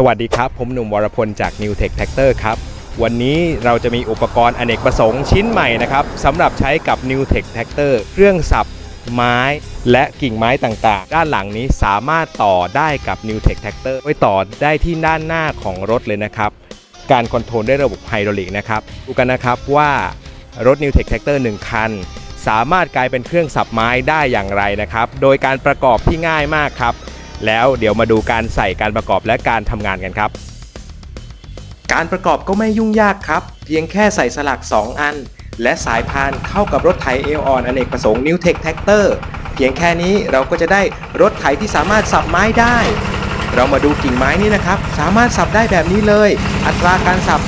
สวัสดีครับ ผมหนุ่มวรพลจาก New Tech Tractor ครับ วันนี้เราจะมีอุปกรณ์อเนกประสงค์ชิ้นใหม่นะครับสำหรับใช้กับ New Tech Tractor เครื่องสับไม้และกิ่งไม้ต่างๆ ด้านหลังนี้สามารถต่อได้กับ New Tech Tractor ไว้ต่อได้ที่ด้านหน้าของรถเลยนะครับ การคอนโทรลด้วยระบบไฮดรอลิกนะครับดูกันนะครับว่ารถ New Tech Tractor 1 คัน สามารถกลายเป็นเครื่องสับไม้ได้อย่างไรนะครับ โดยการประกอบที่ง่ายมากครับ แล้วเดี๋ยวมาดูการใส่การประกอบและการทำงานกันครับ การประกอบก็ไม่ยุ่งยากครับ เพียงแค่ใส่สลัก 2 อัน และสายพานเข้ากับรถไถเอลออนอเนกประสงค์ New Tech Tractor เพียงแค่นี้เราก็จะได้รถไถที่สามารถสับไม้ได้ เรามาดูกิ่งไม้นี่นะครับ สามารถสับได้แบบนี้เลย อัตราการสับ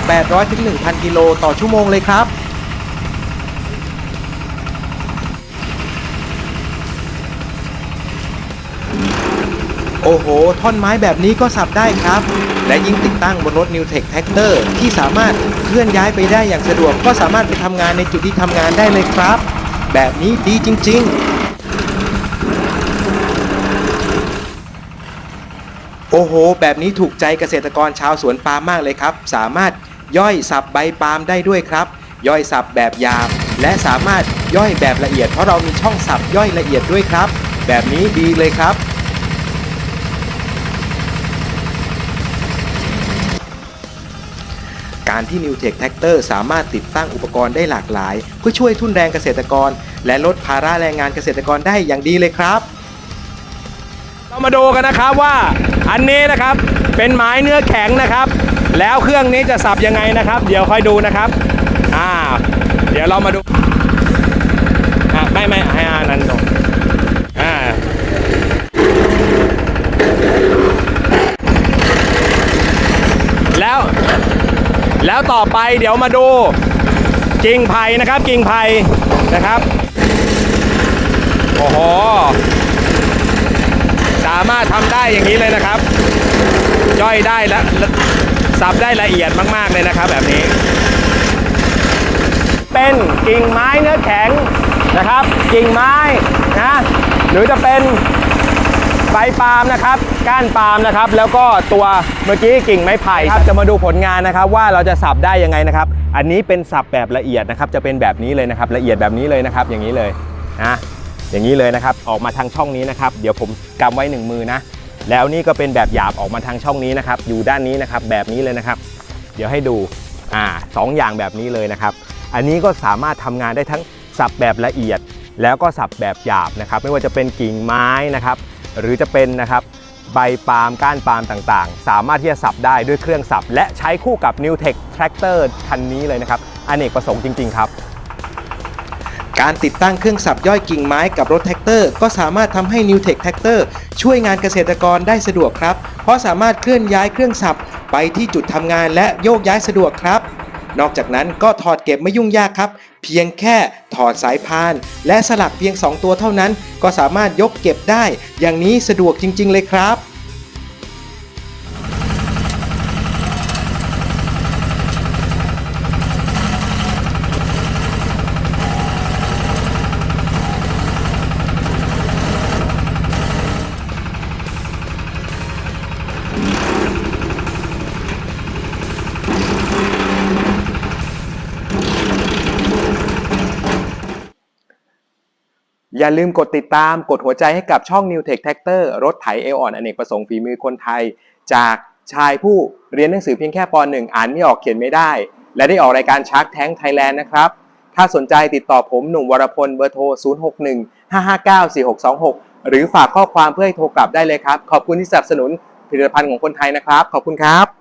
800-1,000 กิโลต่อชั่วโมงเลยครับ อ้โห ท่อนไม้แบบนี้ก็สับได้ครับ และยิ่งติดตั้งบนรถ New Tech Tractor ที่สามารถเคลื่อนย้ายไปได้อย่างสะดวก ก็สามารถไปทำงานในจุดที่ทำงานได้เลยครับ แบบนี้ดีจริง ๆโอ้โห แบบนี้ถูกใจเกษตรกรชาวสวนปาล์มมากเลยครับ สามารถย่อยสับใบปาล์มได้ด้วยครับ ย่อยสับแบบหยาบและสามารถย่อยแบบละเอียดเพราะเรามีช่องสับย่อยละเอียดด้วยครับ แบบนี้ดีเลยครับ การที่ New Tech Tractor สามารถติดตั้งอุปกรณ์ได้หลากหลาย เพื่อช่วยทุนแรงเกษตรกร และลดภาระแรงงานเกษตรกรได้อย่างดีเลยครับ เรามาดูกันนะครับว่าอันนี้นะครับเป็นไม้เนื้อแข็งนะครับ แล้วเครื่องนี้จะสับยังไงนะครับ เดี๋ยวค่อยดูนะครับอ่าเดี๋ยวเรามาดูอะไม่ไม่ให้อานันตรงอ่าแล้ว แล้วต่อไปเดี๋ยวมาดูกิ่งไผ่นะครับ กิ่งไผ่นะครับ โอ้โห สามารถทำได้อย่างนี้เลยนะครับ ย่อยได้และสับได้ละเอียดมาก ๆ เลยนะครับแบบนี้ เป็นกิ่งไม้เนื้อแข็งนะครับ กิ่งไม้นะ หรือจะเป็น ใบปาล์มนะครับ ก้านปาล์มนะครับ แล้วก็ตัวเมื่อกี้กิ่งไม้ไผ่ครับจะมาดูผลงานนะครับ ว่าเราจะสับได้ยังไงนะครับ อันนี้เป็นสับแบบละเอียดนะครับ จะเป็นแบบนี้เลยนะครับ ละเอียดแบบนี้เลยนะครับ อย่างนี้เลยนะอย่างนี้เลยนะครับ ออกมาทางช่องนี้นะครับ เดี๋ยวผมกำไว้หนึ่งมือนะ แล้วนี่ก็เป็นแบบหยาบออกมาทางช่องนี้นะครับ อยู่ด้านนี้นะครับ แบบนี้เลยนะครับ เดี๋ยวให้ดู อ่าสองอย่างแบบนี้เลยนะครับ อันนี้ก็สามารถทำงานได้ทั้งสับแบบละเอียด แล้วก็สับแบบหยาบนะครับ ไม่ว่าจะเป็นกิ่งไม้นะครับ หรือจะเป็นนะครับใบปาล์มก้านปาล์มต่างๆ สามารถที่จะสับได้ด้วยเครื่องสับ และใช้คู่กับ New Tech Tractor คันนี้เลยนะครับอเนกประสงค์จริง ๆ ครับ การติดตั้งเครื่องสับย่อยกิ่งไม้กับรถแท็กเตอร์ ก็สามารถทำให้ New Tech Tractor ช่วยงานเกษตรกรได้สะดวกครับ เพราะสามารถเคลื่อนย้ายเครื่องสับไปที่จุดทำงานและโยกย้ายสะดวกครับ นอกจากนั้นก็ถอดเก็บไม่ยุ่งยากครับ เพียงแค่ถอดสายพาน และสลักเพียง 2 ตัวเท่านั้น ก็สามารถยกเก็บได้ อย่างนี้สะดวกจริง ๆ เลยครับ อย่าลืมกดติดตามกดหัวใจให้กับช่อง New Tech Tractor รถไถเออ่อนอเนกประสงค์ฝีมือคนไทย จากชายผู้เรียนหนังสือเพียงแค่ป .1 อ่านไม่ออกเขียนไม่ได้ และได้ออกรายการชาร์ k แท้งไทยแลนด์นะครับ ถ้าสนใจติดต่อผมหนุ่มวรพลเบอร์โทร 061 559 4626 หรือฝากข้อความเพื่อให้โทรกลับได้เลยครับ ขอบคุณที่สนับสนุนผลิตภัณฑ์ของคนไทยนะครับ ขอบคุณครับ